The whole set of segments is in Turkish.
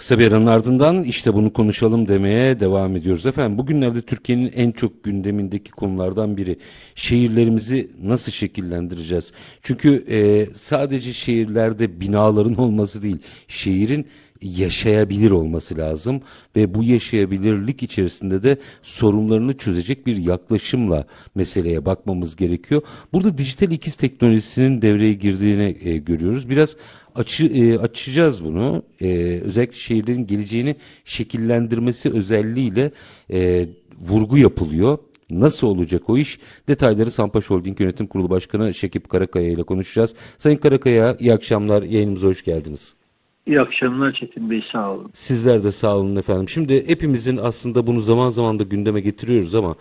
Kısa bir aranın ardından işte bunu konuşalım demeye devam ediyoruz. Efendim bugünlerde Türkiye'nin en çok gündemindeki konulardan biri şehirlerimizi nasıl şekillendireceğiz? Çünkü e, sadece şehirlerde binaların olması değil, şehrin yaşayabilir olması lazım ve bu yaşayabilirlik içerisinde de sorunlarını çözecek bir yaklaşımla meseleye bakmamız gerekiyor. Burada dijital ikiz teknolojisinin devreye girdiğini e, görüyoruz. Biraz açı, e, açacağız bunu. E, özellikle şehirlerin geleceğini şekillendirmesi özelliğiyle e, vurgu yapılıyor. Nasıl olacak o iş? Detayları Sampaş Holding Yönetim Kurulu Başkanı Şekip Karakaya ile konuşacağız. Sayın Karakaya iyi akşamlar. Yayınımıza hoş geldiniz. İyi akşamlar Çetin Bey sağ olun. Sizler de sağ olun efendim. Şimdi hepimizin aslında bunu zaman zaman da gündeme getiriyoruz ama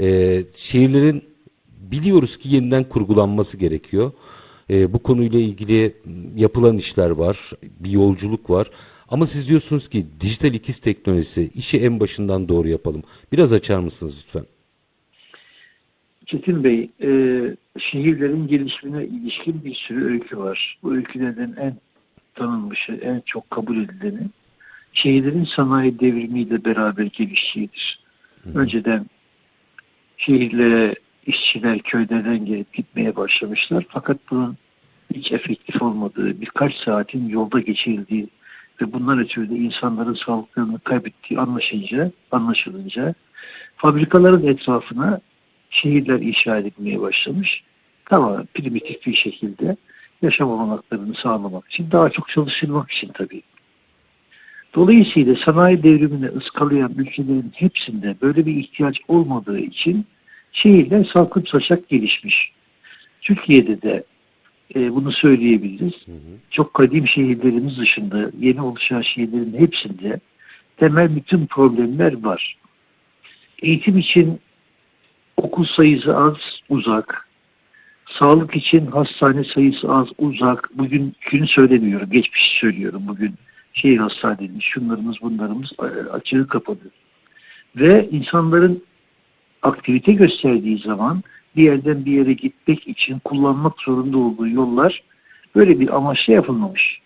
e, şehirlerin biliyoruz ki yeniden kurgulanması gerekiyor. E, bu konuyla ilgili yapılan işler var, bir yolculuk var. Ama siz diyorsunuz ki dijital ikiz teknolojisi işi en başından doğru yapalım. Biraz açar mısınız lütfen? Çetin Bey, e, şehirlerin gelişimine ilişkin bir sürü öykü var. Bu öykülerden en tanınmışı, en çok kabul edileni şehirlerin sanayi devrimiyle beraber geliştiğidir. Önceden şehirlere işçiler köylerden gelip gitmeye başlamışlar. Fakat bunun hiç efektif olmadığı, birkaç saatin yolda geçirildiği ve bundan ötürü de insanların sağlıklarını kaybettiği anlaşılınca, anlaşılınca fabrikaların etrafına şehirler inşa edilmeye başlamış. Tamamen primitif bir şekilde yaşam olanaklarını sağlamak için, daha çok çalışılmak için tabii. Dolayısıyla sanayi devrimini ıskalayan ülkelerin hepsinde böyle bir ihtiyaç olmadığı için şehirler salkım saçak gelişmiş. Türkiye'de de e, bunu söyleyebiliriz. Çok kadim şehirlerimiz dışında yeni oluşan şehirlerin hepsinde temel bütün problemler var. Eğitim için okul sayısı az, uzak. Sağlık için hastane sayısı az, uzak. Bugün günü söylemiyorum, geçmişi söylüyorum bugün. Şehir hastanelerimiz, şunlarımız bunlarımız e, açığı kapadı. Ve insanların aktivite gösterdiği zaman bir yerden bir yere gitmek için kullanmak zorunda olduğu yollar böyle bir amaçla yapılmamış.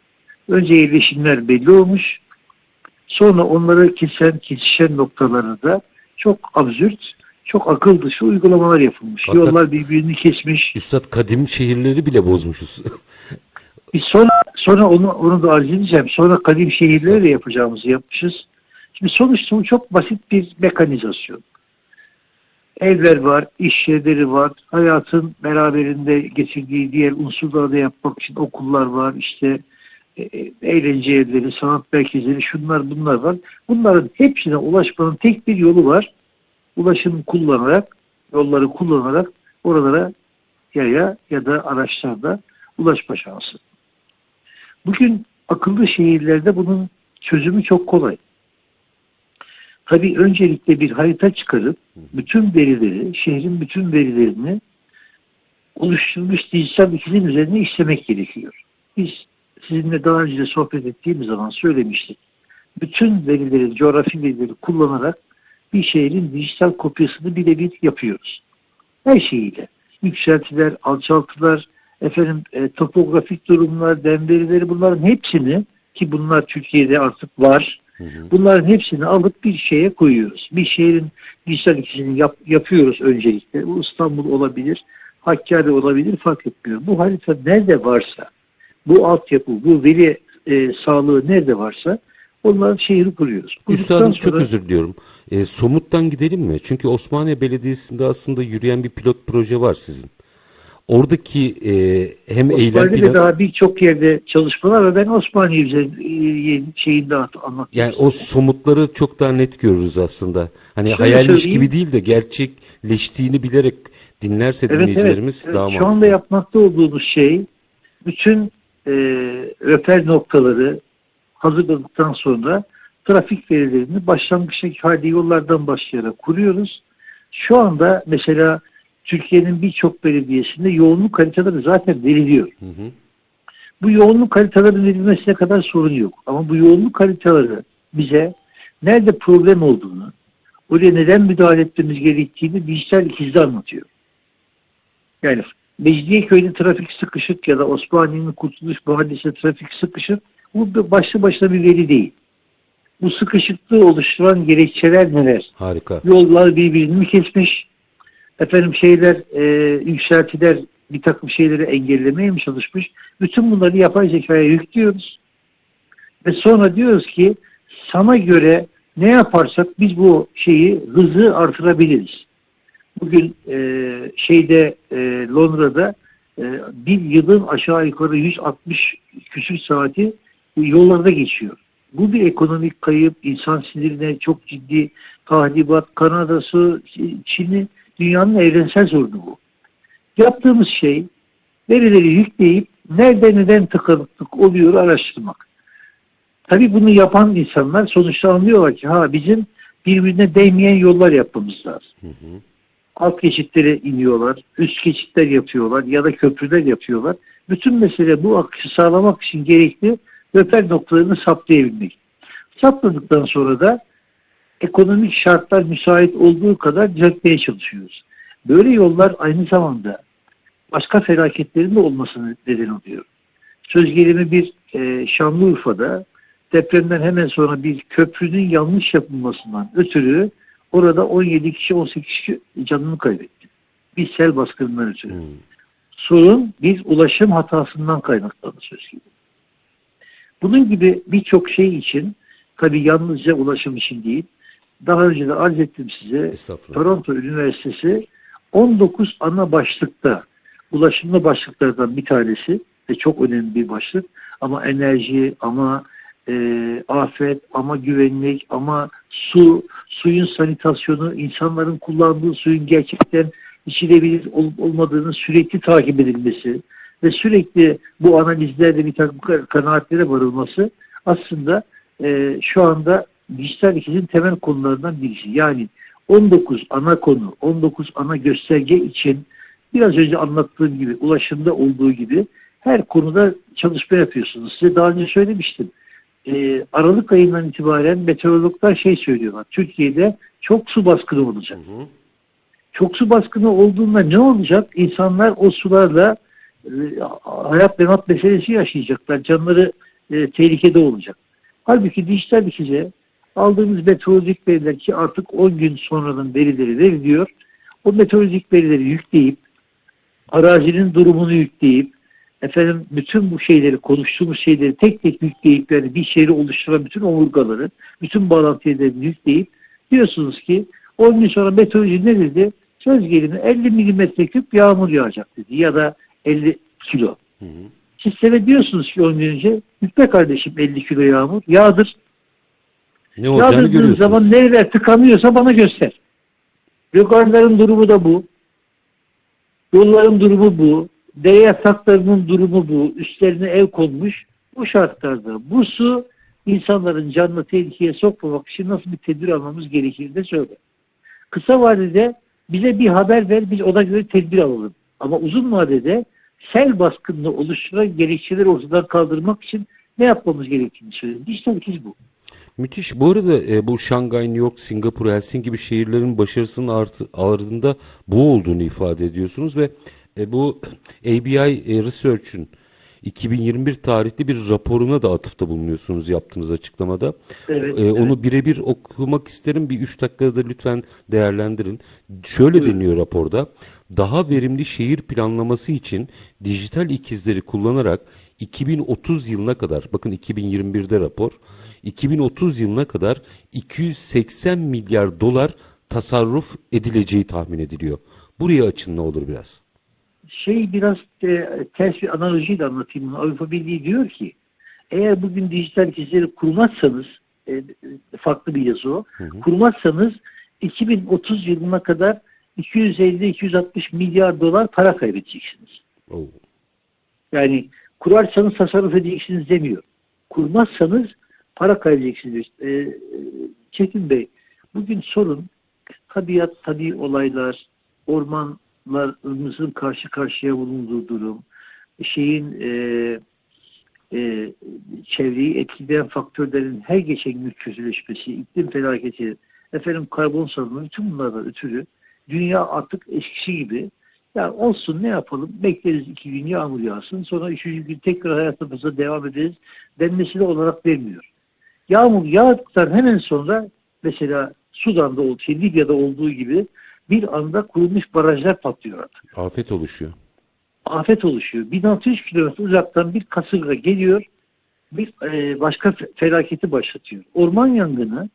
Önce yerleşimler belli olmuş. Sonra onları kesen, kesişen noktaları da çok absürt, çok akıl dışı uygulamalar yapılmış. Hatta- Yollar birbirini kesmiş. Üstad kadim şehirleri bile bozmuşuz. Biz sonra sonra onu onu da arz edeceğim. Sonra kadim şehirleri de yapacağımızı yapmışız. Şimdi sonuçta bu çok basit bir mekanizasyon. Evler var, iş yerleri var, hayatın beraberinde getirdiği diğer unsurları da yapmak için okullar var, işte e, e, eğlence yerleri, sanat merkezleri, şunlar bunlar var. Bunların hepsine ulaşmanın tek bir yolu var. Ulaşım kullanarak, yolları kullanarak oralara yaya ya da araçlarda ulaşma şansı. Bugün akıllı şehirlerde bunun çözümü çok kolay. Tabii öncelikle bir harita çıkarıp bütün verileri, şehrin bütün verilerini oluşturmuş dijital ikizin üzerine işlemek gerekiyor. Biz sizinle daha önce sohbet ettiğimiz zaman söylemiştik. Bütün verileri, coğrafi verileri kullanarak bir şehrin dijital kopyasını birebir yapıyoruz. Her şeyiyle. Yükseltiler, alçaltılar, efendim e, topografik durumlar, dem verileri bunların hepsini ki bunlar Türkiye'de artık var. Bunların hepsini alıp bir şeye koyuyoruz. Bir şehrin dijital ikisini yap, yapıyoruz öncelikle. Bu İstanbul olabilir, Hakkari olabilir fark etmiyor. Bu harita nerede varsa, bu altyapı, bu veri e, sağlığı nerede varsa onların şehri kuruyoruz. Kurduktan Üstadım çok sonra- özür diliyorum. E, somuttan gidelim mi? Çünkü Osmaniye Belediyesi'nde aslında yürüyen bir pilot proje var sizin. Oradaki e, hem eylem planı... daha birçok yerde çalışmalar ve ben Osmaniye üzerinde şeyinde anlatmak Yani o somutları çok daha net görürüz aslında. Hani Şöyle hayalmiş söyleyeyim. gibi değil de gerçekleştiğini bilerek dinlerse Evet, dinleyicilerimiz evet. daha Şu anda mantıklı. yapmakta olduğumuz şey bütün e, röper noktaları hazırladıktan sonra trafik verilerini başlangıçtaki halde yollardan başlayarak kuruyoruz. Şu anda mesela Türkiye'nin birçok belediyesinde yoğunluk haritaları zaten veriliyor. Hı hı. Bu yoğunluk haritalarının verilmesine kadar sorun yok. Ama bu yoğunluk haritaları bize nerede problem olduğunu, oraya neden müdahale etmemiz gerektiğini dijital ikizde anlatıyor. Yani Mecidiyeköy'de trafik sıkışık ya da Osmaniye'nin Kurtuluş Mahallesi'nde trafik sıkışık bu başlı başına bir veri değil. Bu sıkışıklığı oluşturan gerekçeler neler? Harika. Yollar birbirini mi kesmiş? Efendim şeyler, e, yükseltiler bir takım şeyleri engellemeye mi çalışmış? Bütün bunları yapay zekaya yüklüyoruz. Ve sonra diyoruz ki sana göre ne yaparsak biz bu şeyi hızı artırabiliriz. Bugün e, şeyde e, Londra'da e, bir yılın aşağı yukarı 160 küsür saati yollarda geçiyor. Bu bir ekonomik kayıp, insan sinirine çok ciddi tahribat, Kanada'sı, Çin'i, dünyanın evrensel sorunu bu. Yaptığımız şey verileri yükleyip nerede neden tıkanıklık oluyor araştırmak. Tabii bunu yapan insanlar sonuçta anlıyorlar ki ha bizim birbirine değmeyen yollar yapmamız lazım. Hı hı. Alt geçitlere iniyorlar, üst geçitler yapıyorlar ya da köprüler yapıyorlar. Bütün mesele bu akışı sağlamak için gerekli röper noktalarını saptayabilmek. Saptadıktan sonra da ekonomik şartlar müsait olduğu kadar düzeltmeye çalışıyoruz. Böyle yollar aynı zamanda başka felaketlerin de olmasını neden oluyor. Söz gelimi bir e, Şanlıurfa'da depremden hemen sonra bir köprünün yanlış yapılmasından ötürü orada 17 kişi 18 kişi canını kaybetti. Bir sel baskınından ötürü. Hı. Sorun bir ulaşım hatasından kaynaklandı söz gibi. Bunun gibi birçok şey için tabii yalnızca ulaşım için değil, daha önce de arz ettim size. Toronto Üniversitesi 19 ana başlıkta ulaşımlı başlıklardan bir tanesi ve çok önemli bir başlık ama enerji ama e, afet ama güvenlik ama su suyun sanitasyonu insanların kullandığı suyun gerçekten içilebilir olup olmadığını sürekli takip edilmesi ve sürekli bu analizlerde bir takım ka- kanaatlere varılması aslında e, şu anda dijital ikizin temel konularından birisi. Yani 19 ana konu, 19 ana gösterge için biraz önce anlattığım gibi ulaşımda olduğu gibi her konuda çalışma yapıyorsunuz. Size daha önce söylemiştim. Ee, Aralık ayından itibaren meteorologlar şey söylüyorlar. Türkiye'de çok su baskını olacak. Hı hı. Çok su baskını olduğunda ne olacak? İnsanlar o sularla hayat memat meselesi yaşayacaklar. Canları e, tehlikede olacak. Halbuki dijital ikize aldığımız meteorolojik veriler ki artık 10 gün sonradan verileri veriliyor. O meteorolojik verileri yükleyip arazinin durumunu yükleyip efendim bütün bu şeyleri konuştuğumuz şeyleri tek tek yükleyip yani bir şehri oluşturan bütün omurgaları, bütün bağlantı yerlerini yükleyip diyorsunuz ki 10 gün sonra meteoroloji ne dedi? Söz gelimi 50 milimetre küp yağmur yağacak dedi ya da 50 kilo. Hı hı. Siz seyrediyorsunuz ki 10 gün önce yükle kardeşim 50 kilo yağmur yağdır. Ne olacağını görüyorsunuz. zaman nereler tıkanıyorsa bana göster. Gökhanların durumu da bu. Yolların durumu bu. Dere yataklarının durumu bu. Üstlerine ev konmuş. Bu şartlarda bu su insanların canını tehlikeye sokmamak için nasıl bir tedbir almamız gerekir de söyle. Kısa vadede bize bir haber ver biz ona göre tedbir alalım. Ama uzun vadede sel baskınını oluşturan gerekçeleri ortadan kaldırmak için ne yapmamız gerektiğini söyledim. Dijital ikiz bu. Müthiş. Bu arada e, bu Şangay, New York, Singapur, Helsinki gibi şehirlerin başarısının artı, ardında bu olduğunu ifade ediyorsunuz ve e, bu ABI e, Research'ün 2021 tarihli bir raporuna da atıfta bulunuyorsunuz yaptığınız açıklamada. Evet, E, onu birebir okumak isterim. Bir 3 dakikada lütfen değerlendirin. Şöyle deniyor raporda. Daha verimli şehir planlaması için dijital ikizleri kullanarak 2030 yılına kadar, bakın 2021'de rapor, 2030 yılına kadar 280 milyar dolar tasarruf edileceği tahmin ediliyor. Buraya açın ne olur biraz. Şey biraz e, ters bir analojiyle anlatayım bunu. Avrupa Birliği diyor ki eğer bugün dijital ikizleri kurmazsanız e, e, farklı bir yazı o. Kurmazsanız 2030 yılına kadar 250-260 milyar dolar para kaybedeceksiniz. Oo. Yani kurarsanız tasarruf edeceksiniz demiyor. Kurmazsanız para kaybedeceksiniz. Ee, e, Çetin Bey, bugün sorun tabiat, tabi olaylar, ormanlarımızın karşı karşıya bulunduğu durum, şeyin e, e, çevreyi etkileyen faktörlerin her geçen gün çözüleşmesi, iklim felaketi, efendim karbon salınımı bütün bunlardan ötürü dünya artık eskisi gibi ya olsun ne yapalım bekleriz iki gün yağmur yağsın sonra üçüncü gün tekrar hayatımıza devam ederiz denmesine olarak vermiyor. Yağmur yağdıktan hemen sonra mesela Sudan'da olduğu, şey, Libya'da olduğu gibi bir anda kurulmuş barajlar patlıyor artık. Afet oluşuyor. Afet oluşuyor. 1600 kilometre uzaktan bir kasırga geliyor, bir e, başka fe- felaketi başlatıyor. Orman yangını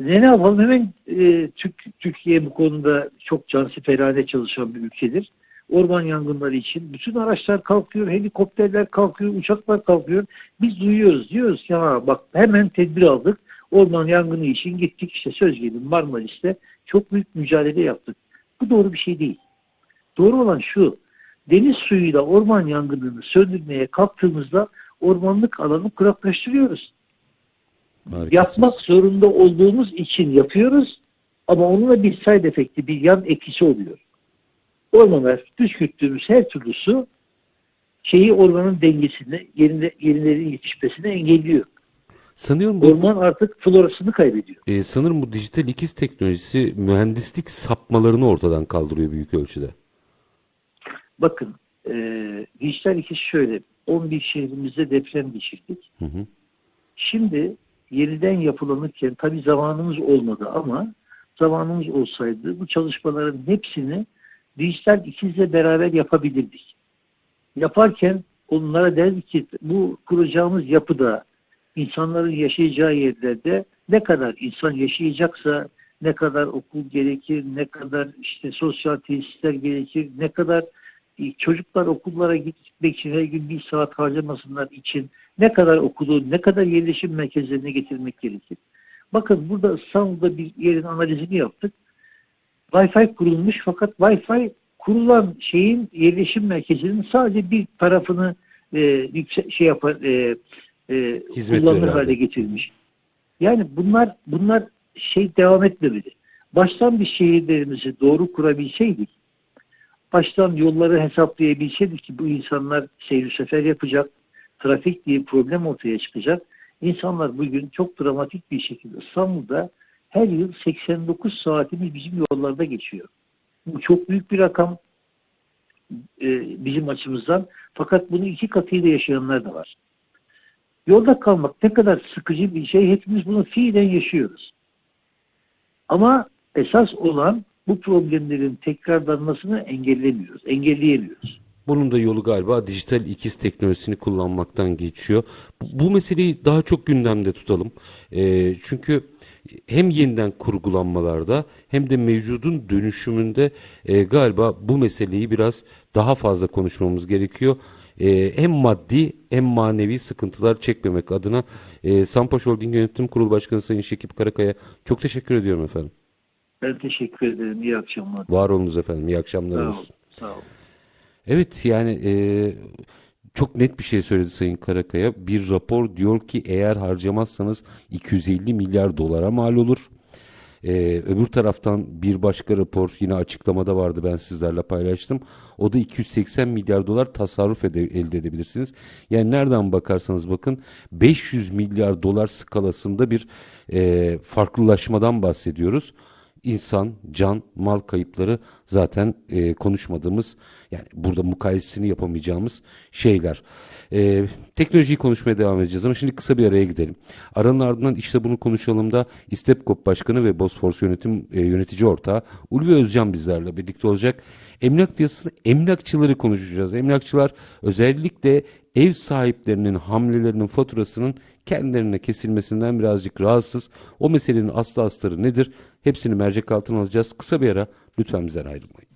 ne, ne yapalım hemen e, Türk, Türkiye bu konuda çok cansiperane çalışan bir ülkedir. Orman yangınları için bütün araçlar kalkıyor, helikopterler kalkıyor, uçaklar kalkıyor. Biz duyuyoruz, diyoruz ki ha bak hemen tedbir aldık. Orman yangını için gittik işte söz gelin Marmaris'te çok büyük mücadele yaptık. Bu doğru bir şey değil. Doğru olan şu, deniz suyuyla orman yangınını söndürmeye kalktığımızda ormanlık alanı kuraklaştırıyoruz. Harikasınız. Yapmak zorunda olduğumuz için yapıyoruz ama onunla bir side efekti, bir yan etkisi oluyor. Ormana püskürttüğümüz her türlü su şeyi ormanın dengesini, yerinde, yerinlerin yetişmesini engelliyor. Sanıyorum bu Orman artık florasını kaybediyor. e, sanırım bu dijital ikiz teknolojisi mühendislik sapmalarını ortadan kaldırıyor büyük ölçüde. Bakın, e, dijital ikiz şöyle, 11 şehrimizde deprem geçirdik. Hı hı. Şimdi yeniden yapılanırken tabii zamanımız olmadı ama zamanımız olsaydı bu çalışmaların hepsini dijital ikizle beraber yapabilirdik. Yaparken onlara derdik ki bu kuracağımız yapıda insanların yaşayacağı yerlerde ne kadar insan yaşayacaksa ne kadar okul gerekir, ne kadar işte sosyal tesisler gerekir, ne kadar e, çocuklar okullara gitmek için her gün bir saat harcamasınlar için ne kadar okulu, ne kadar yerleşim merkezlerine getirmek gerekir. Bakın burada İstanbul'da bir yerin analizini yaptık. Wi-Fi kurulmuş fakat Wi-Fi kurulan şeyin yerleşim merkezinin sadece bir tarafını e, şey yapar e, e, Hizmet kullanılır hale halde. getirmiş. Yani bunlar bunlar şey devam etmemeli. Baştan bir şehirlerimizi doğru kurabilseydik, baştan yolları hesaplayabilseydik ki bu insanlar seyir sefer yapacak, trafik diye problem ortaya çıkacak. İnsanlar bugün çok dramatik bir şekilde İstanbul'da her yıl 89 saatimiz bizim yollarda geçiyor. Bu çok büyük bir rakam e, bizim açımızdan. Fakat bunu iki katıyla yaşayanlar da var. Yolda kalmak ne kadar sıkıcı bir şey hepimiz bunu fiilen yaşıyoruz. Ama esas olan bu problemlerin tekrarlanmasını engellemiyoruz, engelleyemiyoruz. Bunun da yolu galiba dijital ikiz teknolojisini kullanmaktan geçiyor. Bu, meseleyi daha çok gündemde tutalım. Ee, çünkü hem yeniden kurgulanmalarda hem de mevcudun dönüşümünde e, galiba bu meseleyi biraz daha fazla konuşmamız gerekiyor. Ee, hem maddi hem manevi sıkıntılar çekmemek adına e, Sampaş Holding Yönetim Kurulu Başkanı Sayın Şekip Karakaya çok teşekkür ediyorum efendim. Ben teşekkür ederim. İyi akşamlar. Var olunuz efendim. İyi akşamlar Sağ olun. olsun. Sağ olun. Evet yani e, çok net bir şey söyledi Sayın Karakaya. Bir rapor diyor ki eğer harcamazsanız 250 milyar dolara mal olur. E, öbür taraftan bir başka rapor yine açıklamada vardı ben sizlerle paylaştım. O da 280 milyar dolar tasarruf ede- elde edebilirsiniz. Yani nereden bakarsanız bakın 500 milyar dolar skalasında bir e, farklılaşmadan bahsediyoruz insan, can, mal kayıpları zaten e, konuşmadığımız yani burada mukayesesini yapamayacağımız şeyler. E, teknolojiyi konuşmaya devam edeceğiz ama şimdi kısa bir araya gidelim. Aranın ardından işte bunu konuşalım da İstepkop Başkanı ve Bosfors Yönetim e, Yönetici Ortağı Ulvi Özcan bizlerle birlikte olacak. Emlak piyasası, emlakçıları konuşacağız. Emlakçılar özellikle ev sahiplerinin hamlelerinin faturasının kendilerine kesilmesinden birazcık rahatsız. O meselenin aslı astarı nedir? Hepsini mercek altına alacağız. Kısa bir ara lütfen bizden ayrılmayın.